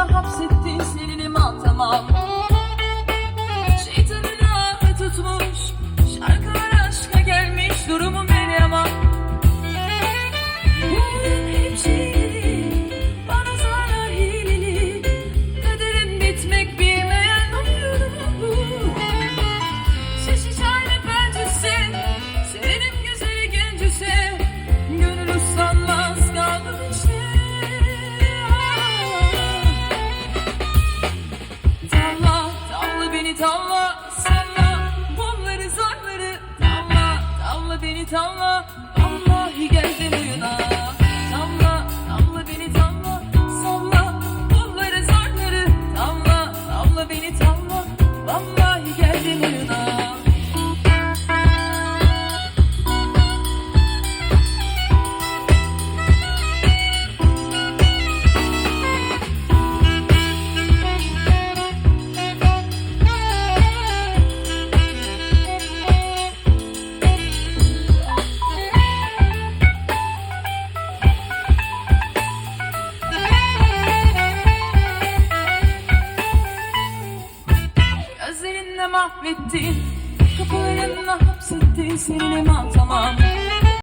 The hapsettim Tavla salla Bomları zarları. Tavla tavla beni tavla. Mahvetti Kapılarınla hapsetti seni matamam